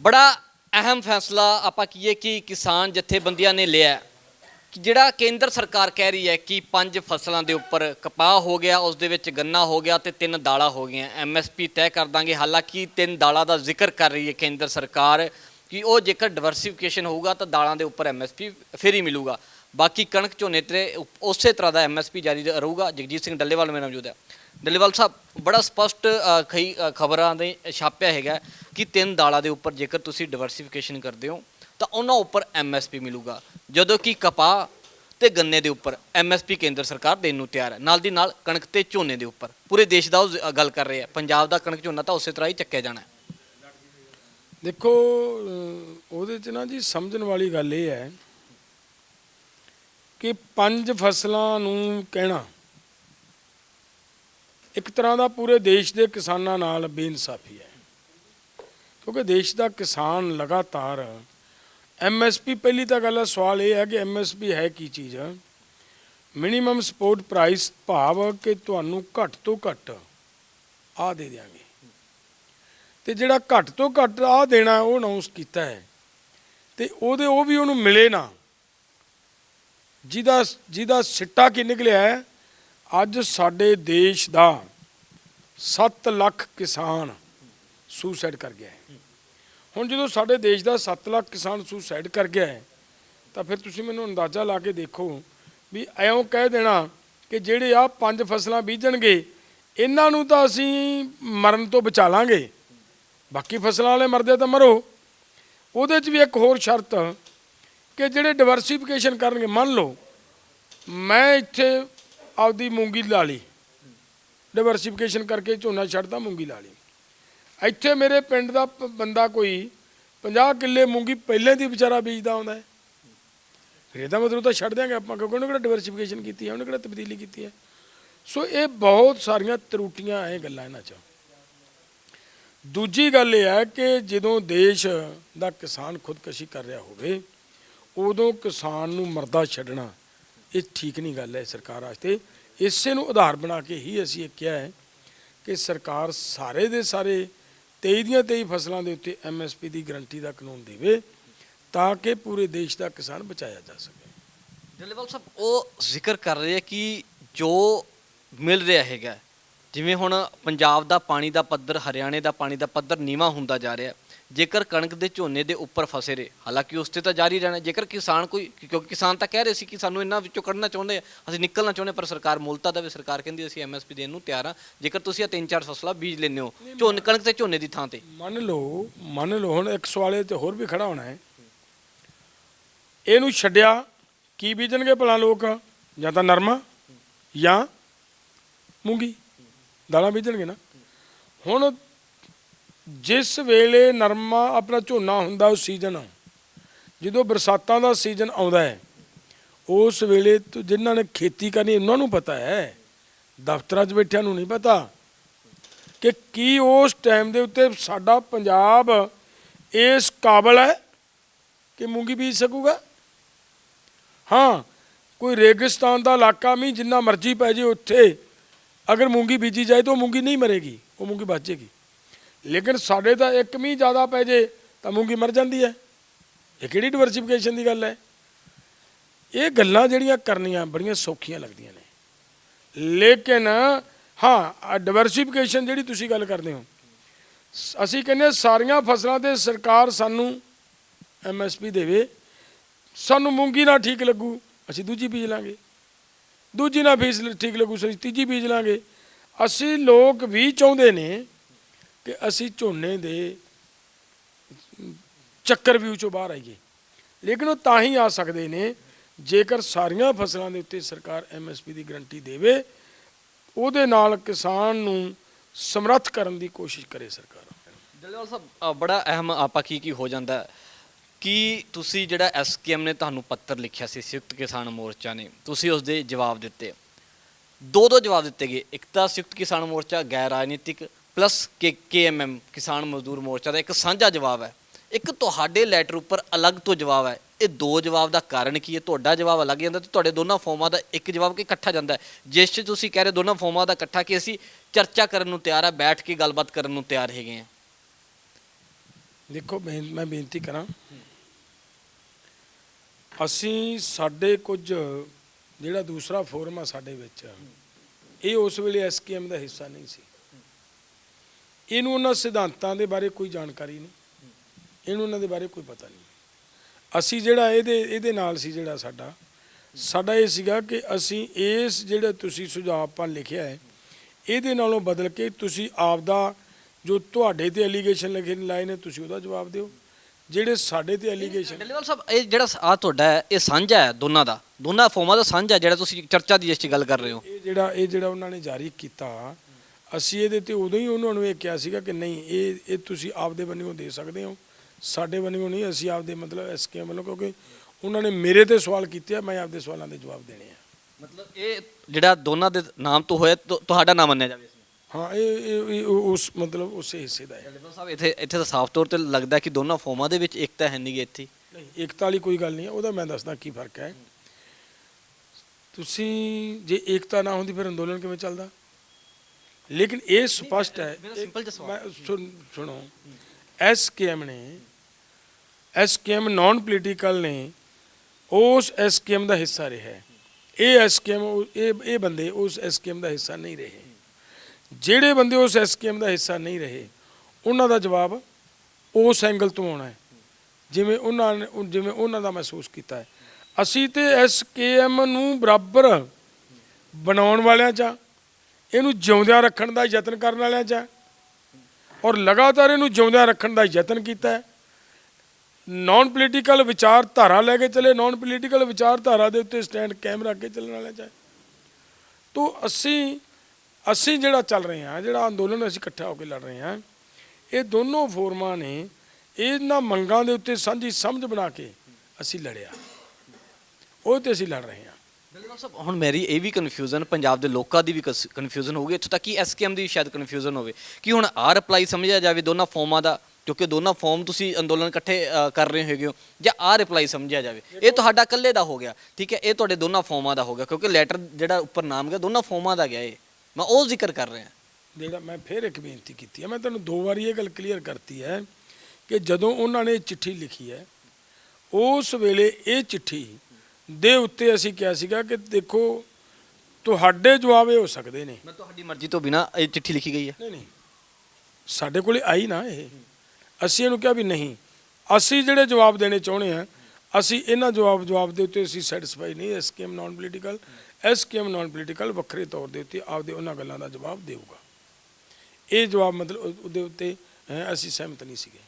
ਬੜਾ ਅਹਿਮ ਫੈਸਲਾ ਆਪਾਂ ਕਹੀਏ ਕਿ ਕਿਸਾਨ ਜਥੇਬੰਦੀਆਂ ਨੇ ਲਿਆ ਕਿ ਜਿਹੜਾ ਕੇਂਦਰ ਸਰਕਾਰ ਕਹਿ ਰਹੀ ਹੈ ਕਿ ਪੰਜ ਫਸਲਾਂ ਦੇ ਉੱਪਰ ਕਪਾਹ ਹੋ ਗਿਆ, ਉਸ ਦੇ ਵਿੱਚ ਗੰਨਾ ਹੋ ਗਿਆ ਤੇ ਤਿੰਨ ਦਾਲਾਂ ਹੋ ਗਈਆਂ। ਐਮਐਸਪੀ ਤੈਅ ਕਰ ਦਾਂਗੇ, ਹਾਲਾਂਕਿ ਤਿੰਨ ਦਾਲਾਂ ਦਾ ਜ਼ਿਕਰ ਕਰ ਰਹੀ ਹੈ ਕੇਂਦਰ ਸਰਕਾਰ ਕਿ ਉਹ ਜੇਕਰ ਡਿਵਰਸਿਫਿਕੇਸ਼ਨ ਹੋਊਗਾ ਤਾਂ ਦਾਲਾਂ ਦੇ ਉੱਪਰ ਐਮਐਸਪੀ ਫਿਰ ਹੀ ਮਿਲੂਗਾ। ਬਾਕੀ ਕਣਕ ਝੋਨੇ ਤੇ ਉਪ- ਉਸੇ ਤਰ੍ਹਾਂ ਦਾ ਐਮਐਸਪੀ ਜਾਰੀ ਰਹੂਗਾ। ਜਗਜੀਤ ਸਿੰਘ ਡੱਲੇਵਾਲ ਮੇਰੇ ਨਾਲ ਮੌਜੂਦ ਹੈ। ਡੱਲੇਵਾਲ ਸਾਹਿਬ, ਬੜਾ ਸਪਸ਼ਟ ਖਈ ਖਬਰਾਂ ਦੇ ਛਾਪਿਆ ਹੈਗਾ ਕਿ ਤਿੰਨ ਦਾਲਾਂ ਦੇ ਉੱਪਰ ਜੇਕਰ ਤੁਸੀਂ ਡਿਵਰਸੀਫਿਕੇਸ਼ਨ ਕਰਦੇ ਹੋ, ਤਾਂ ਉਹਨਾਂ ਉੱਪਰ ਐਮਐਸਪੀ ਮਿਲੂਗਾ। ਜਦੋਂ ਕਿ ਕਪਾਹ ਤੇ ਗੰਨੇ ਦੇ ਉੱਪਰ ਐਮਐਸਪੀ ਕੇਂਦਰ ਸਰਕਾਰ ਦੇਣ ਨੂੰ ਤਿਆਰ ਹੈ। ਨਾਲ ਦੀ ਨਾਲ ਕਣਕ ਤੇ ਝੋਨੇ ਦੇ ਉੱਪਰ। ਪੂਰੇ ਦੇਸ਼ ਦਾ ਉਹ ਜ਼- ਗੱਲ ਕਰ ਰਹੇ ਆ ਪੰਜਾਬ ਦਾ ਕਣਕ ਝੋਨਾ ਤਾਂ ਉਸੇ ਤਰ੍ਹਾਂ ਹੀ ਚੱਕਿਆ ਜਾਣਾ ਹੈ। ਦੇਖੋ ਅਹ ਉਹਦੇ 'ਚ ਨਾ ਜੀ ਸਮਝਣ ਵਾਲੀ ਗੱਲ ਇਹ ਹੈ ਕਿ ਪੰਜ ਫਸਲਾਂ ਨੂੰ ਕਹਿਣਾ ਇੱਕ ਤਰ੍ਹਾਂ ਦਾ ਪੂਰੇ ਦੇਸ਼ ਦੇ ਕਿਸਾਨਾਂ ਨਾਲ ਬੇਇਨਸਾਫੀ ਹੈ। ਕਿਉਂਕਿ ਦੇਸ਼ ਦਾ ਕਿਸਾਨ ਲਗਾਤਾਰ ਐਮਐਸਪੀ ਪਹਿਲੀ ਤਾਂ ਗੱਲ ਹੈ, ਸਵਾਲ ਇਹ ਹੈ ਕਿ ਐਮਐਸਪੀ ਹੈ ਕੀ ਚੀਜ਼? ਮਿਨੀਮਮ ਸਪੋਰਟ ਪ੍ਰਾਈਸ ਭਾਵ ਕਿ ਤੁਹਾਨੂੰ ਘੱਟ ਤੋਂ ਘੱਟ ਆ ਦੇ ਦਿਆਂਗੇ। ਤੇ ਜਿਹੜਾ ਘੱਟ ਤੋਂ ਘੱਟ ਆ ਦੇਣਾ, ਉਹ ਅਨਾਉਂਸ ਕੀਤਾ ਹੈ। ਤੇ ਉਹਦੇ ਉਹ ਵੀ ਉਹਨੂੰ ਮਿਲੇ ਨਾ। ਜਿਹਦਾ ਜਿਹਦਾ ਸਿੱਟਾ ਕੀ ਨਿਕਲਿਆ ਹੈ? ਅੱਜ ਸਾਡੇ ਦੇਸ਼ ਦਾ 7 ਲੱਖ ਕਿਸਾਨ ਸੁਸਾਈਡ ਕਰ ਗਿਆ ਹੈ। ਹੁਣ ਜਦੋਂ ਸਾਡੇ ਦੇਸ਼ ਦਾ 7 ਲੱਖ ਕਿਸਾਨ ਸੁਸਾਈਡ ਕਰ ਗਿਆ ਹੈ, ਤਾਂ ਫਿਰ ਤੁਸੀਂ ਮੈਨੂੰ ਅੰਦਾਜ਼ਾ ਲਾ ਕੇ ਦੇਖੋ ਵੀ ਐਉਂ ਕਹਿ ਦੇਣਾ ਕਿ ਜਿਹੜੇ ਆ ਪੰਜ ਫਸਲਾਂ ਬੀਜਣਗੇ, ਇਹਨਾਂ ਨੂੰ ਤਾਂ ਅਸੀਂ ਮਰਨ ਤੋਂ ਬਚਾ ਲਾਂਗੇ। ਬਾਕੀ ਫਸਲਾਂ ਵਾਲੇ ਮਰਦੇ ਤਾਂ ਮਰੋ। ਉਹਦੇ 'ਚ ਵੀ ਇੱਕ ਹੋਰ ਸ਼ਰਤ ਕਿ ਜਿਹੜੇ ਡਿਵਰਸੀਫਿਕੇਸ਼ਨ ਕਰਨਗੇ, ਮੰਨ ਲਓ, ਮੈਂ ਇੱਥੇ ਆਪਦੀ ਮੂੰਗੀ ਲਾ ਲਈ। ਡਿਵਰਸਿਫਿਕੇਸ਼ਨ ਕਰਕੇ ਝੋਨਾ ਛੱਡਦਾ ਮੂੰਗੀ ਲਾ ਲਈ। ਇੱਥੇ ਮੇਰੇ ਪਿੰਡ ਦਾ ਬੰਦਾ ਕੋਈ 50 ਕਿੱਲੇ ਮੂੰਗੀ ਪਹਿਲੇ ਦੀ ਵਿਚਾਰਾ ਬੀਜਦਾ ਆਉਂਦਾ ਹੈ। ਫਿਰ ਇਹਦਾ ਮਤਲਬ ਤਾਂ ਛੱਡ ਦਿਆਂਗੇ ਆਪਾਂ, ਕਿਉਂਕਿ ਉਹਨੇ ਕਿਹੜਾ ਡਿਵਰਸੀਫਿਕੇਸ਼ਨ ਕੀਤੀ ਹੈ, ਉਹਨੇ ਕਿਹੜਾ ਤਬਦੀਲੀ ਕੀਤੀ ਹੈ। ਸੋ ਇਹ ਬਹੁਤ ਸਾਰੀਆਂ ਤਰੁੱਟੀਆਂ ਐ ਗੱਲਾਂ ਇਹਨਾਂ 'ਚ। ਦੂਜੀ ਗੱਲ ਇਹ ਹੈ ਕਿ ਜਦੋਂ ਦੇਸ਼ ਦਾ ਕਿਸਾਨ ਖੁਦਕਸ਼ੀ ਕਰ ਰਿਹਾ ਹੋਵੇ, ਉਦੋਂ ਕਿਸਾਨ ਨੂੰ ਮਰਦਾ ਛੱਡਣਾ ਇਹ ਠੀਕ ਨਹੀਂ ਗੱਲ ਹੈ ਸਰਕਾਰ ਵਾਸਤੇ। ਇਸੇ ਨੂੰ ਆਧਾਰ ਬਣਾ ਕੇ ਹੀ ਅਸੀਂ ਇਹ ਕਿਹਾ ਹੈ ਕਿ ਸਰਕਾਰ ਸਾਰੇ ਦੇ ਸਾਰੇ 23 ਦੀਆਂ 23 ਫਸਲਾਂ ਦੇ ਉੱਤੇ ਐਮਐਸਪੀ ਦੀ ਗਰੰਟੀ ਦਾ ਕਾਨੂੰਨ ਦੇਵੇ ਤਾਂ ਕਿ ਪੂਰੇ ਦੇਸ਼ ਦਾ ਕਿਸਾਨ ਬਚਾਇਆ ਜਾ ਸਕੇ। ਡੱਲੇਵਾਲ ਸਾਹਿਬ, ਉਹ ਜ਼ਿਕਰ ਕਰ ਰਹੇ ਆ ਕਿ ਜੋ ਮਿਲ ਰਿਹਾ ਹੈਗਾ, ਜਿਵੇਂ ਹੁਣ ਪੰਜਾਬ ਦਾ ਪਾਣੀ ਦਾ ਪੱਧਰ, ਹਰਿਆਣੇ ਦਾ ਪਾਣੀ ਦਾ ਪੱਧਰ ਨੀਵਾ ਹੁੰਦਾ ਜਾ ਰਿਹਾ ਜੇਕਰ ਕਣਕ ਦੇ ਝੋਨੇ ਦੇ ਉੱਪਰ ਫਸੇ ਰਹੇ ਹਾਲਾਂਕਿ ਉਸ ਤੇ ਤਾਂ ਜਾਰੀ ਰਹਿਣਾ ਜੇਕਰ ਕਿਸਾਨ ਕੋਈ ਕਿਉਂਕਿ ਕਿਸਾਨ ਤਾਂ ਕਹਿ ਰਹੇ ਸੀ ਕਿ ਸਾਨੂੰ ਇਹਨਾਂ ਵਿੱਚੋਂ ਕੱਢਣਾ ਚਾਹੁੰਦੇ ਆ ਅਸੀਂ ਨਿਕਲਣਾ ਚਾਹੁੰਦੇ ਪਰ ਸਰਕਾਰ ਮੁਲਤਾ ਦੇਵੇ ਸਰਕਾਰ ਕਹਿੰਦੀ ਅਸੀਂ ਐਮਐਸਪੀ ਦੇਣ ਨੂੰ ਤਿਆਰ ਆ ਜੇਕਰ ਤੁਸੀਂ ਇਹ ਤਿੰਨ ਚਾਰ ਫਸਲਾਂ ਬੀਜ ਲੈਂਦੇ ਹੋ ਝੋਨੇ ਕਣਕ ਤੇ ਝੋਨੇ ਦੀ ਥਾਂ ਤੇ। ਮੰਨ ਲਓ ਮੰਨ ਲਓ ਹੁਣ ਇੱਕ ਸਵਾਲੇ ਤੇ ਹੋਰ ਵੀ ਖੜਾ ਹੋਣਾ ਹੈ। ਇਹਨੂੰ ਛੱਡਿਆ ਕੀ ਬੀਜਣਗੇ ਭਲਾ ਲੋਕ? ਜਾਂ ਤਾਂ ਨਰਮਾ ਜਾਂ ਮੂੰਗੀ? ਦਾਲਾਂ ਬੀਜਣਗੇ ਨਾ। ਹੁਣ ਜਿਸ ਵੇਲੇ ਨਰਮਾ ਆਪਣਾ ਝੋਨਾ ਹੁੰਦਾ ਉਹ ਸੀਜ਼ਨ ਜਦੋਂ ਬਰਸਾਤਾਂ ਦਾ ਸੀਜ਼ਨ ਆਉਂਦਾ ਹੈ, ਉਸ ਵੇਲੇ ਤੋਂ ਜਿਨ੍ਹਾਂ ਨੇ ਖੇਤੀ ਕਰਨੀ, ਉਹਨਾਂ ਨੂੰ ਪਤਾ ਹੈ, ਦਫ਼ਤਰਾਂ 'ਚ ਬੈਠਿਆਂ ਨੂੰ ਨਹੀਂ ਪਤਾ ਕਿ ਕੀ ਉਸ ਟਾਈਮ ਦੇ ਉੱਤੇ ਸਾਡਾ ਪੰਜਾਬ ਇਸ ਕਾਬਲ ਹੈ ਕਿ ਮੂੰਗੀ ਬੀਜ ਸਕੂਗਾ? ਹਾਂ, ਕੋਈ ਰੇਗਿਸਤਾਨ ਦਾ ਇਲਾਕਾ ਵੀ ਜਿੰਨਾ ਮਰਜ਼ੀ ਪੈ ਜੇ ਉੱਥੇ, ਅਗਰ ਮੂੰਗੀ ਬੀਜੀ ਜਾਏ ਤਾਂ ਉਹ ਮੂੰਗੀ ਨਹੀਂ ਮਰੇਗੀ, ਉਹ ਮੂੰਗੀ ਬਚੇਗੀ ਲੇਕਿਨ ਸਾਡੇ ਤਾਂ ਇੱਕ ਮੀਂਹ ਜ਼ਿਆਦਾ ਪੈ ਜੇ ਤਾਂ ਮੂੰਗੀ ਮਰ ਜਾਂਦੀ ਹੈ। ਇਹ ਕਿਹੜੀ ਡਿਵਰਸਿਫਿਕੇਸ਼ਨ ਦੀ ਗੱਲ ਹੈ? ਇਹ ਗੱਲਾਂ ਜਿਹੜੀਆਂ ਕਰਨੀਆਂ ਬੜੀਆਂ ਸੌਖੀਆਂ ਲੱਗਦੀਆਂ ਨੇ। ਲੇਕਿਨ ਹਾਂ ਡਿਵਰਸਿਫਿਕੇਸ਼ਨ ਜਿਹੜੀ ਤੁਸੀਂ ਗੱਲ ਕਰਦੇ ਹੋ ਸ- ਅਸੀਂ ਕਹਿੰਦੇ ਸਾਰੀਆਂ ਫਸਲਾਂ ਤੇ ਸਰਕਾਰ ਸਾਨੂੰ ਐਮਐਸਪੀ ਦੇਵੇ, ਸਾਨੂੰ ਮੂੰਗੀ ਨਾਲ ਠੀਕ ਲੱਗੂ, ਅਸੀਂ ਦੂਜੀ ਬੀਜ ਲਾਂਗੇ। ਦੂਜੀ ਨਾਲ ਫੀਸ ਠੀਕ ਲੱਗੂ, ਅਸੀਂ ਤੀਜੀ ਬੀਜ ਲਾਂਗੇ। ਅਸੀਂ ਲੋਕ ਵੀ ਚਾਹੁੰਦੇ ਨੇ ਕਿ ਅਸੀਂ ਝੋਨੇ ਦੇ ਚੱਕਰ ਵਿਊ ਚੋਂ ਬਾਹਰ ਆਈਏ। ਲੇਕਿਨ ਉਹ ਤਾਂ ਹੀ ਆ ਸਕਦੇ ਨੇ, ਜੇਕਰ ਸਾਰੀਆਂ ਫਸਲਾਂ ਦੇ ਉੱਤੇ ਸਰਕਾਰ ਐਮਐਸਪੀ ਦੀ ਗਰੰਟੀ ਦੇਵੇ, ਉਹਦੇ ਨਾਲ ਕਿਸਾਨ ਨੂੰ ਸਮਰੱਥ ਕਰਨ ਦੀ ਕੋਸ਼ਿਸ਼ ਕਰੇ ਸਰਕਾਰ। ਡੱਲੇਵਾਲ ਸਾਹਿਬ ਬੜਾ ਅਹਿਮ ਆਪਾ ਕੀ ਕੀ ਹੋ ਜਾਂਦਾ ਕਿ ਤੁਸੀਂ ਜਿਹੜਾ ਐਸਕੇਐਮ ਨੇ ਤੁਹਾਨੂੰ ਪੱਤਰ ਲਿਖਿਆ ਸੀ, ਸੰਯੁਕਤ ਕਿਸਾਨ ਮੋਰਚਾ ਨੇ, ਤੁਸੀਂ ਉਸ ਦੇ ਜਵਾਬ ਦਿੱਤੇ। ਦੋ ਦੋ ਜਵਾਬ ਦਿੱਤੇ ਗਏ। ਇੱਕ ਤਾਂ ਸੰਯੁਕਤ ਕਿਸਾਨ ਮੋਰਚਾ ਗੈਰ ਰਾਜਨੀਤਿਕ ਪਲੱਸ ਕੇ ਕੇਐਮਐਮ ਕਿਸਾਨ ਮਜ਼ਦੂਰ ਮੋਰਚਾ ਦਾ ਇੱਕ ਸਾਂਝਾ ਜਵਾਬ ਹੈ। ਇੱਕ ਤੁਹਾਡੇ ਲੈਟਰ ਉੱਪਰ ਅਲੱਗ ਤੋਂ ਜਵਾਬ ਹੈ। ਇਹ ਦੋ ਜਵਾਬ ਦਾ ਕਾਰਨ ਕੀ ਹੈ? ਤੁਹਾਡਾ ਜਵਾਬ ਅਲੱਗ ਜਾਂਦਾ ਤੇ ਤੁਹਾਡੇ ਦੋਨਾਂ ਫੋਮਾਂ ਦਾ ਇੱਕ ਜਵਾਬ ਕਿ ਇਕੱਠਾ ਜਾਂਦਾ ਜਿਸ 'ਚ ਤੁਸੀਂ ਕਹਿ ਰਹੇ ਦੋਨਾਂ ਫੋਮਾਂ ਦਾ ਇਕੱਠਾ ਕਿ ਅਸੀਂ ਚਰਚਾ ਕਰਨ ਨੂੰ ਤਿਆਰ ਆ, ਬੈਠ ਕੇ ਗੱਲਬਾਤ ਕਰਨ ਨੂੰ ਤਿਆਰ ਹੈਗੇ ਆ। ਦੇਖੋ ਬੇਨ- ਮੈਂ ਬੇਨਤੀ ਕਰਾਂ। ਅਸੀਂ ਸਾਡੇ ਕੁਝ, ਜਿਹੜਾ ਦੂਸਰਾ ਫੋਰਮ ਆ ਸਾਡੇ ਵਿੱਚ, ਇਹ ਉਸ ਵੇਲੇ ਐਸਕੇਐਮ ਦਾ ਹਿੱਸਾ ਨਹੀਂ ਸੀ। ਇਹਨੂੰ ਉਹਨਾਂ ਸਿਧਾਂਤਾਂ ਦੇ ਬਾਰੇ ਕੋਈ ਜਾਣਕਾਰੀ ਨਹੀਂ। ਇਹਨੂੰ ਉਹਨਾਂ ਦੇ ਬਾਰੇ ਕੋਈ ਪਤਾ ਨਹੀਂ। ਅਸੀਂ ਜਿਹੜਾ ਇਹਦੇ ਇਹਦੇ ਨਾਲ ਸੀ ਜਿਹੜਾ ਸਾਡਾ। ਸਾਡਾ ਇਹ ਸੀਗਾ ਕਿ ਅਸੀਂ ਇਸ ਜਿਹੜੇ ਤੁਸੀਂ ਸੁਝਾਅ ਆਪਾਂ ਲਿਖਿਆ ਹੈ ਇਹਦੇ ਨਾਲੋਂ ਬਦਲ ਕੇ ਤੁਸੀਂ ਆਪਦਾ ਜੋ ਤੁਹਾਡੇ ਤੇ ਐਲੀਗੇਸ਼ਨ ਲਿਖੇ ਲਾਏ ਨੇ ਤੁਸੀਂ ਉਹਦਾ ਜਵਾਬ ਦਿਓ। ਜਿਹੜੇ ਸਾਡੇ ਤੇ ਐਲੀਗੇਸ਼ਨ ਡੱਲੇਵਾਲ ਸਾਹਿਬ ਇਹ ਜਿਹੜਾ ਆ ਤੁਹਾਡਾ ਹੈ ਇਹ ਸਾਂਝਾ ਹੈ ਦੋਨਾਂ ਦਾ। ਦੋਨਾਂ ਫੋਮਾਂ ਦਾ ਸਾਂਝਾ ਜਿਹੜਾ ਤੁਸੀਂ ਚਰਚਾ ਦੀ ਜਿਸ 'ਚ ਗੱਲ ਕਰ ਰਹੇ ਹੋ। ਇਹ ਜਿਹੜਾ ਇਹ ਜਿਹੜਾ ਉਹਨਾਂ ਨੇ ਜਾਰੀ ਕੀਤਾ ਅਸੀਂ ਇਹਦੇ ਤੇ ਉਦੋਂ ਹੀ ਉਹਨਾਂ ਨੂੰ ਇਹ ਕਿਹਾ ਸੀਗਾ ਕਿ ਨਹੀਂ ਇਹ ਇਹ ਤੁਸੀਂ ਆਪਦੇ ਬੰਨਿਓ ਦੇ ਸਕਦੇ ਹੋ। ਸਾਡੇ ਬੰਨਿਓ ਨਹੀਂ ਅਸੀਂ ਆਪਦੇ ਮਤਲਬ ਐਸਕੇਐਮ ਵੱਲੋਂ ਕਿਉਂਕਿ ਉਹਨਾਂ ਨੇ ਮੇਰੇ ਤੇ ਸਵਾਲ ਕੀਤੇ ਆ ਮੈਂ ਆਪਦੇ ਸਵਾਲਾਂ ਦੇ ਜਵਾਬ ਦੇਣੇ ਆ। ਮਤਲਬ ਇਹ ਜਿਹੜਾ ਦੋਨਾਂ ਦੇ ਨਾਮ ਤੋਂ ਹੋਇਆ ਤੁ- ਤੁਹਾਡਾ ਨਾਮ ਮੰਨਿਆ ਜਾਵੇ ਇਸਨੂੰ ਹਾਂ ਇਹ ਇਹ- ਇਹ ਉਸ ਮਤਲਬ ਉਸੇ ਹਿੱਸੇ ਦਾ ਹੈ। ਡੱਲੇਵਾਲ ਸਾਹਿਬ ਇੱਥੇ ਇੱਥੇ ਤਾਂ ਸਾਫ਼ ਤੌਰ ਤੇ ਲੱਗਦਾ ਕਿ ਦੋਨਾਂ ਫੋਮਾਂ ਦੇ ਵਿੱਚ ਏਕਤਾ ਹੈ ਨਹੀਂ ਗੀ ਇੱਥੇ। ਨਹੀਂ ਏਕਤਾ ਵਾਲੀ ਕੋਈ ਗੱਲ ਨਹੀਂ ਹੈ ਉਹਦਾ ਮੈਂ ਦੱਸਦਾ ਕੀ ਫ਼ਰਕ ਹੈ। ਤੁਸੀਂ ਜੇ ਏਕਤਾ ਨਾ ਹੁੰਦੀ ਫਿਰ ਅੰਦੋਲਨ ਕਿਵੇਂ ਚੱਲਦਾ? ਲੇਕਿਨ ਇਹ ਸਪਸ਼ਟ ਹੈ। ਮੈਂ ਸੁਣ- ਸੁਣੋ ਐਸਕੇਐਮ ਨੇ ਐਸਕੇਐਮ ਨਾਨ ਪੋਲੀਟੀਕਲ ਨੇ ਉਸ ਐਸਕੇਐਮ ਦਾ ਹਿੱਸਾ ਰਿਹਾ ਹੈ ਇਹ ਐਸਕੇਐਮ ਇਹ ਇਹ ਬੰਦੇ ਉਸ ਐਸਕੇਐਮ ਦਾ ਹਿੱਸਾ ਨਹੀਂ ਰਹੇ ਜਿਹੜੇ ਬੰਦੇ ਉਸ ਐਸਕੇਐਮ ਦਾ ਹਿੱਸਾ ਨਹੀਂ ਰਹੇ ਉਹਨਾਂ ਦਾ ਜਵਾਬ ਉਸ ਐਂਗਲ ਤੋਂ ਆਉਣਾ ਹੈ ਜਿਵੇਂ ਉਹਨਾਂ ਨੇ ਜਿਵੇਂ ਉਹਨਾਂ ਦਾ ਮਹਿਸੂਸ ਕੀਤਾ ਹੈ ਅਸੀਂ ਤੇ ਐਸਕੇਐਮ ਨੂੰ ਬਰਾਬਰ ਬਣਾਉਣ ਵਾਲਿਆਂ ਚ। ਇਹਨੂੰ ਜਿਉਂਦਿਆਂ ਰੱਖਣ ਦਾ ਯਤਨ ਕਰਨ ਵਾਲਿਆਂ ਚ ਹੈ। ਔਰ ਲਗਾਤਾਰ ਇਹਨੂੰ ਜਿਉਂਦਿਆਂ ਰੱਖਣ ਦਾ ਯਤਨ ਕੀਤਾ ਹੈ। ਨਾਨ ਪੋਲੀਟੀਕਲ ਵਿਚਾਰਧਾਰਾ ਲੈ ਕੇ ਚੱਲੇ ਨਾਨ ਪੋਲੀਟੀਕਲ ਵਿਚਾਰਧਾਰਾ ਦੇ ਉੱਤੇ ਸਟੈਂਡ ਕਾਇਮ ਰੱਖ ਕੇ ਚੱਲਣ ਵਾਲਿਆਂ ਚ ਹੈ। ਤੋ ਅਸੀਂ ਅਸੀਂ ਜਿਹੜਾ ਚੱਲ ਰਹੇ ਹਾਂ, ਜਿਹੜਾ ਅੰਦੋਲਨ ਅਸੀਂ ਇਕੱਠਾ ਹੋ ਕੇ ਲੜ ਰਹੇ ਹਾਂ, ਇਹ ਦੋਨੋਂ ਫੋਰਮਾਂ ਨੇ ਇਹਨਾਂ ਮੰਗਾਂ ਦੇ ਉੱਤੇ ਸਾਂਝੀ ਸਮਝ ਬਣਾ ਕੇ ਅਸੀਂ ਲੜਿਆ। ਉਹ ਤੇ ਅਸੀਂ ਲੜ ਰਹੇ ਹਾਂ। ਸਾਹਿਬ ਹੁਣ ਮੇਰੀ ਇਹ ਵੀ ਕਨਫਿਊਜ਼ਨ ਪੰਜਾਬ ਦੇ ਲੋਕਾਂ ਦੀ ਵੀ ਕਨਫਿਊਜ਼ਨ ਹੋਊਗੀ ਇੱਥੋਂ ਤੱਕ ਕਿ ਐਸਕੇਐਮ ਦੀ ਵੀ ਸ਼ਾਇਦ ਕਨਫਿਊਜ਼ਨ ਹੋਵੇ। ਕਿ ਹੁਣ ਆਰ ਅਪਲਾਈ ਸਮਝਿਆ ਜਾਵੇ ਦੋਨਾਂ ਫੋਮਾਂ ਦਾ? ਕਿਉਂਕਿ ਦੋਨਾਂ ਫਾਰਮ ਤੁਸੀਂ ਅੰਦੋਲਨ ਇਕੱਠੇ ਅ, ਕਰ ਰਹੇ ਹੈਗੇ ਹੋ। ਜਾਂ ਆਰ ਅਪਲਾਈ ਸਮਝਿਆ ਜਾਵੇ। ਇਹ ਤੁਹਾਡਾ ਇਕੱਲੇ ਦਾ ਹੋ ਗਿਆ। ਠੀਕ ਹੈ ਇਹ ਤੁਹਾਡੇ ਦੋਨਾਂ ਫੋਮਾਂ ਦਾ ਹੋ ਗਿਆ। ਕਿਉਂਕਿ ਲੈਟਰ ਜਿਹੜਾ ਉੱਪਰ ਨਾਮ ਗਿਆ ਦੋਨਾਂ ਫੋਮਾਂ ਦਾ ਗਿਆ ਇਹ। ਮੈਂ ਉਹ ਜ਼ਿਕਰ ਕਰ ਰਿਹਾ। ਜਿਹੜਾ ਮੈਂ ਫਿਰ ਇੱਕ ਬੇਨਤੀ ਕੀਤੀ ਹੈ। ਮੈਂ ਤੁਹਾਨੂੰ ਦੋ ਵਾਰੀ ਇਹ ਗੱਲ ਕਲੀਅਰ ਕਰਤੀ ਹੈ ਕਿ ਜਦੋਂ ਉਹਨਾਂ ਨੇ ਇਹ ਚਿੱਠੀ ਲਿਖੀ ਹੈ ਉਸ ਵੇਲੇ ਇਹ ਚਿੱਠੀ ਦੇ ਉੱਤੇ ਅਸੀਂ ਕਿਹਾ ਸੀਗਾ ਕਿ ਦੇਖੋ ਤੁਹਾਡੇ ਜਵਾਬ ਇਹ ਹੋ ਸਕਦੇ ਨੇ। ਮੈਂ ਤੁਹਾਡੀ ਮਰਜ਼ੀ ਤੋਂ ਬਿਨਾ ਇਹ ਚਿੱਠੀ ਲਿਖੀ ਗਈ ਹੈ। ਨਹੀਂ ਨਹੀਂ। ਸਾਡੇ ਕੋਲੇ ਆਈ ਨਾ ਇਹ। ਅਸੀਂ ਇਹਨੂੰ ਕਿਹਾ ਵੀ ਨਹੀਂ। ਅਸੀਂ ਜਿਹੜੇ ਜਵਾਬ ਦੇਣੇ ਚਾਹੁੰਦੇ ਆ ਅਸੀਂ ਇਹਨਾਂ ਜਵਾਬ ਜਵਾਬ ਦੇ ਉੱਤੇ ਅਸੀਂ ਸੈਟੀਸਫਾਈ ਨਹੀਂ। SKM non political SKM non political ਵੱਖਰੇ ਤੌਰ ਦੇ ਉੱਤੇ ਆਪਦੇ ਉਹਨਾਂ ਗੱਲਾਂ ਦਾ ਜਵਾਬ ਦੇਊਗਾ। ਇਹ ਜਵਾਬ ਮਤਲਬ ਉਹ- ਉਹਦੇ ਉੱਤੇ ਅਸੀਂ ਸਹਿਮਤ ਨਹੀਂ ਸੀਗੇ।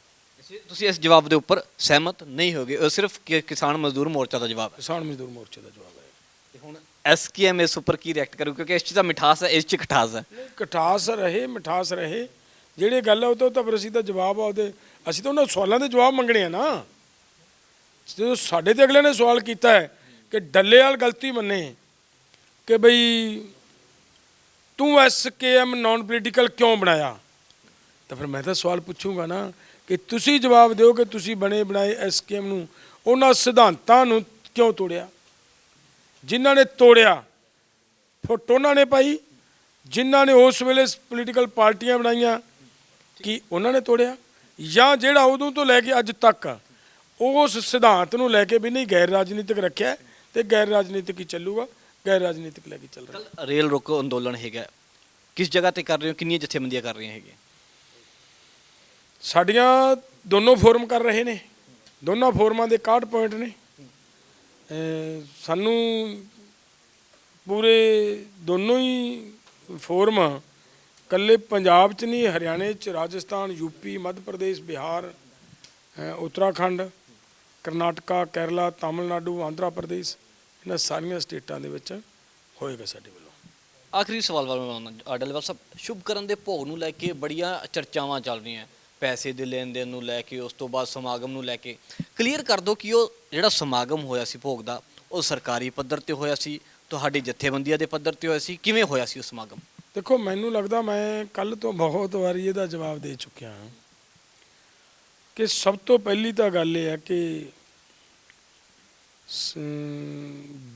ਤੁਸੀਂ- ਇਸ ਜਵਾਬ ਦੇ ਉੱਪਰ ਸਹਿਮਤ ਨਹੀਂ ਹੋਗੇ। ਉਹ ਸਿਰਫ ਕਿ- ਕਿਸਾਨ ਮਜ਼ਦੂਰ ਮੋਰਚਾ ਦਾ ਜਵਾਬ ਹੈ। ਕਿਸਾਨ ਮਜ਼ਦੂਰ ਮੋਰਚੇ ਦਾ ਜਵਾਬ ਹੈ। ਤੇ ਹੁਣ ਐਸਕੇਐਮ ਇਸ ਉੱਪਰ ਕੀ ਰਿਐਕਟ ਕਰੂ? ਕਿਉਂਕਿ ਇਸ 'ਚ ਤਾਂ ਮਿਠਾਸ ਹੈ ਇਸ 'ਚ ਖਟਾਸ ਹੈ। ਨਹੀਂ ਕਟਾਸ ਰਹੇ ਮਿਠਾਸ ਰਹੇ। ਜਿਹੜੇ ਗੱਲ ਹੈ ਉਹ ਤੋਂ ਤਾਂ ਫਿਰ ਅਸੀਂ ਤਾਂ ਜਵਾਬ ਆ ਉਹਦੇ ਅਸੀਂ ਤਾਂ ਉਹਨਾਂ ਸਵਾਲਾਂ ਦੇ ਜਵਾਬ ਮੰਗਣੇ ਆ ਨਾ। ਜਦੋਂ ਸਾਡੇ ਤੇ ਅਗਲੇ ਨੇ ਸਵਾਲ ਕੀਤਾ ਹੈ ਕਿ ਡੱਲੇਵਾਲ ਗਲਤੀ ਮੰਨੇ ਕਿ ਬਈ ਤੂੰ ਐਸਕੇਐਮ ਨਾਨ ਪੋਲੀਟੀਕਲ ਕਿਉਂ ਬਣਾਇਆ? ਤਾਂ ਫਿਰ ਮੈਂ ਤਾਂ ਸਵਾਲ ਪੁੱਛੂੰਗਾ ਨਾ ਕਿ ਤੁਸੀਂ ਜਵਾਬ ਦਿਓ ਕਿ ਤੁਸੀਂ ਬਣੇ ਬਣਾਏ ਐਸਕੇਐਮ ਨੂੰ। ਉਹਨਾਂ ਸਿਧਾਂਤਾਂ ਨੂੰ ਕਿਉਂ ਤੋੜਿਆ? ਜਿਨ੍ਹਾਂ ਨੇ ਤੋੜਿਆ, ਫੁੱਟ ਉਹਨਾਂ ਨੇ ਪਾਈ। ਜਿਨ੍ਹਾਂ ਨੇ ਉਸ ਵੇਲੇ ਪੋਲੀਟੀਕਲ ਪਾਰਟੀਆਂ ਬਣਾਈਆਂ, ਕਿ ਉਹਨਾਂ ਨੇ ਤੋੜਿਆ? ਜਾਂ ਜਿਹੜਾ ਉਦੋਂ ਤੋਂ ਲੈ ਕੇ ਅੱਜ ਤੱਕ ਉਸ ਸਿਧਾਂਤ ਨੂੰ ਲੈ ਕੇ ਵੀ ਨਹੀਂ ਗੈਰ ਰਾਜਨੀਤਿਕ ਰੱਖਿਆ ਤੇ ਗੈਰ ਰਾਜਨੀਤਿਕ ਹੀ ਚੱਲੂਗਾ, ਗੈਰ ਰਾਜਨੀਤਿਕ ਲੈ ਕੇ ਚੱਲ ਰਿਹਾ। ਰੇਲ ਰੋਕੋ ਅੰਦੋਲਨ ਹੈਗਾ। ਕਿਸ ਜਗ੍ਹਾ ਤੇ ਕਰ ਰਹੇ ਹੋ? ਕਿੰਨੀਆਂ ਜਥੇਬੰਦੀਆਂ ਕਰ ਰਹੀਆਂ ਹੈਗੀਆਂ? ਸਾਡੀਆਂ ਦੋਨੋਂ ਫੋਰਮ ਕਰ ਰਹੇ ਨੇ। ਦੋਨਾਂ ਫੋਰਮਾਂ ਦੇ 61 ਪੁਆਇੰਟ ਨੇ। ਸਾਨੂੰ ਪੂਰੇ ਦੋਨੋਂ ਹੀ ਫੋਰਮ ਕੱਲੇ ਪੰਜਾਬ 'ਚ ਨਹੀਂ, ਹਰਿਆਣੇ 'ਚ, ਰਾਜਸਥਾਨ ਯੂਪੀ ਮੱਧ ਪ੍ਰਦੇਸ਼, ਬਿਹਾਰ ਉੱਤਰਾਖੰਡ, ਕਰਨਾਟਕਾ, ਕੇਰਲਾ, ਤਾਮਿਲਨਾਡੂ, ਆਂਧਰਾ ਪ੍ਰਦੇਸ਼, ਇਹਨਾਂ ਸਾਰੀਆਂ ਸਟੇਟਾਂ ਦੇ ਵਿੱਚ ਹੋਏਗਾ ਸਾਡੇ ਵੱਲੋਂ। ਆਖਰੀ ਸਵਾਲ ਵੱਲ ਮੈਂ ਸਾਹਿਬ ਸ਼ੁਭ ਕਰਨ ਦੇ ਭੋਗ ਨੂੰ ਲੈ ਕੇ ਬੜੀਆਂ ਚਰਚਾਵਾਂ ਚੱਲ ਰਹੀਆਂ। ਪੈਸੇ ਦੇ ਲੈਣ ਦੇਣ ਨੂੰ ਲੈ ਕੇ, ਉਸ ਤੋਂ ਬਾਅਦ ਸਮਾਗਮ ਨੂੰ ਲੈ ਕੇ ਕਲੀਅਰ ਕਰ ਦਿਓ ਕਿ ਉਹ ਜਿਹੜਾ ਸਮਾਗਮ ਹੋਇਆ ਸੀ ਭੋਗ ਦਾ, ਉਹ ਸਰਕਾਰੀ ਪੱਧਰ ਤੇ ਹੋਇਆ ਸੀ, ਤੁਹਾਡੀ ਜਥੇਬੰਦੀਆਂ ਦੇ ਪੱਧਰ ਤੇ ਹੋਇਆ ਸੀ, ਕਿਵੇਂ ਹੋਇਆ ਸੀ ਉਹ ਸਮਾਗਮ? ਦੇਖੋ, ਮੈਨੂੰ ਲੱਗਦਾ ਮੈਂ ਕੱਲ ਤੋਂ ਬਹੁਤ ਵਾਰੀ ਇਹਦਾ ਜਵਾਬ ਦੇ ਚੁੱਕਿਆ ਹਾਂ ਕਿ ਸਭ ਤੋਂ ਪਹਿਲੀ ਤਾਂ ਗੱਲ ਇਹ ਹੈ ਕਿ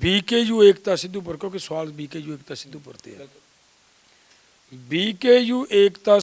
ਬੀਕੇਯੂ ਏਕਤਾ ਸਿੱਧੂਪੁਰ ਕਿਉਂਕਿ ਸਵਾਲ ਬੀਕੇਯੂ ਏਕਤਾ ਸਿੱਧੂਪੁਰ ਤੇ ਹੈ। ਬੀਕੇਯੂ ਏਕਤਾ